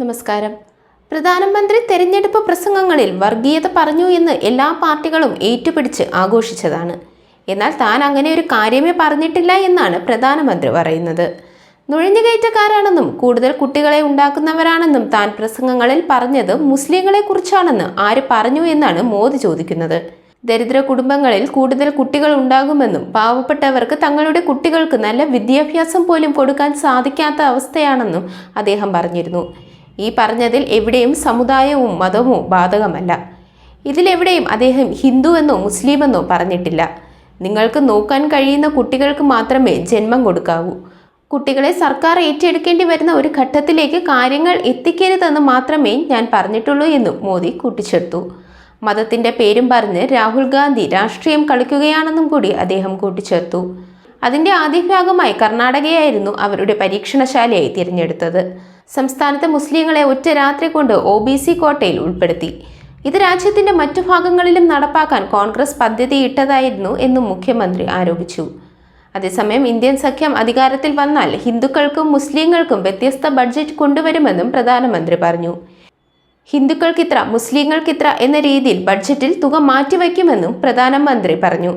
നമസ്കാരം. പ്രധാനമന്ത്രി തെരഞ്ഞെടുപ്പ് പ്രസംഗങ്ങളിൽ വർഗീയത പറഞ്ഞു എന്ന് എല്ലാ പാർട്ടികളും ഏറ്റുപിടിച്ച് ആഘോഷിച്ചതാണ്. എന്നാൽ താൻ അങ്ങനെ ഒരു കാര്യമേ പറഞ്ഞിട്ടില്ല എന്നാണ് പ്രധാനമന്ത്രി പറയുന്നത്. നുഴഞ്ഞുകയറ്റക്കാരാണെന്നും കൂടുതൽ കുട്ടികളെ ഉണ്ടാക്കുന്നവരാണെന്നും താൻ പ്രസംഗങ്ങളിൽ പറഞ്ഞത് മുസ്ലിങ്ങളെ കുറിച്ചാണെന്ന് ആര് പറഞ്ഞു എന്നാണ് മോദി ചോദിക്കുന്നത്. ദരിദ്ര കുടുംബങ്ങളിൽ കൂടുതൽ കുട്ടികൾ ഉണ്ടാകുമെന്നും പാവപ്പെട്ടവർക്ക് തങ്ങളുടെ കുട്ടികൾക്ക് നല്ല വിദ്യാഭ്യാസം പോലും കൊടുക്കാൻ സാധിക്കാത്ത അവസ്ഥയാണെന്നും അദ്ദേഹം പറഞ്ഞിരുന്നു. ഈ പറഞ്ഞതിൽ എവിടെയും സമുദായവും മതവും ബാധകമല്ല. ഇതിലെവിടെയും അദ്ദേഹം ഹിന്ദുവെന്നോ മുസ്ലിമെന്നോ പറഞ്ഞിട്ടില്ല. നിങ്ങൾക്ക് നോക്കാൻ കഴിയുന്ന കുട്ടികൾക്ക് മാത്രമേ ജന്മം കൊടുക്കാവൂ. കുട്ടികളെ സർക്കാർ ഏറ്റെടുക്കേണ്ടി വരുന്ന ഒരു ഘട്ടത്തിലേക്ക് കാര്യങ്ങൾ എത്തിക്കരുതെന്ന് മാത്രമേ ഞാൻ പറഞ്ഞിട്ടുള്ളൂ എന്നും മോദി കൂട്ടിച്ചേർത്തു. മതത്തിന്റെ പേരും പറഞ്ഞ് രാഹുൽ ഗാന്ധി രാഷ്ട്രീയം കളിക്കുകയാണെന്നും കൂടി അദ്ദേഹം കൂട്ടിച്ചേർത്തു. അതിന്റെ ആദ്യ ഭാഗമായി കർണാടകയായിരുന്നു അവരുടെ പരീക്ഷണശാലയായി തിരഞ്ഞെടുത്തത്. സംസ്ഥാനത്തെ മുസ്ലിങ്ങളെ ഒറ്റ രാത്രി കൊണ്ട് ഒ ബി സി കോട്ടയിൽ ഉൾപ്പെടുത്തി. ഇത് രാജ്യത്തിന്റെ മറ്റു ഭാഗങ്ങളിലും നടപ്പാക്കാൻ കോൺഗ്രസ് പദ്ധതിയിട്ടതായിരുന്നു എന്നും മുഖ്യമന്ത്രി ആരോപിച്ചു. അതേസമയം ഇന്ത്യൻ സഖ്യം അധികാരത്തിൽ വന്നാൽ ഹിന്ദുക്കൾക്കും മുസ്ലിങ്ങൾക്കും വ്യത്യസ്ത ബഡ്ജറ്റ് കൊണ്ടുവരുമെന്നും പ്രധാനമന്ത്രി പറഞ്ഞു. ഹിന്ദുക്കൾക്കിത്ര മുസ്ലിങ്ങൾക്കിത്ര എന്ന രീതിയിൽ ബഡ്ജറ്റിൽ തുക മാറ്റിവയ്ക്കുമെന്നും പ്രധാനമന്ത്രി പറഞ്ഞു.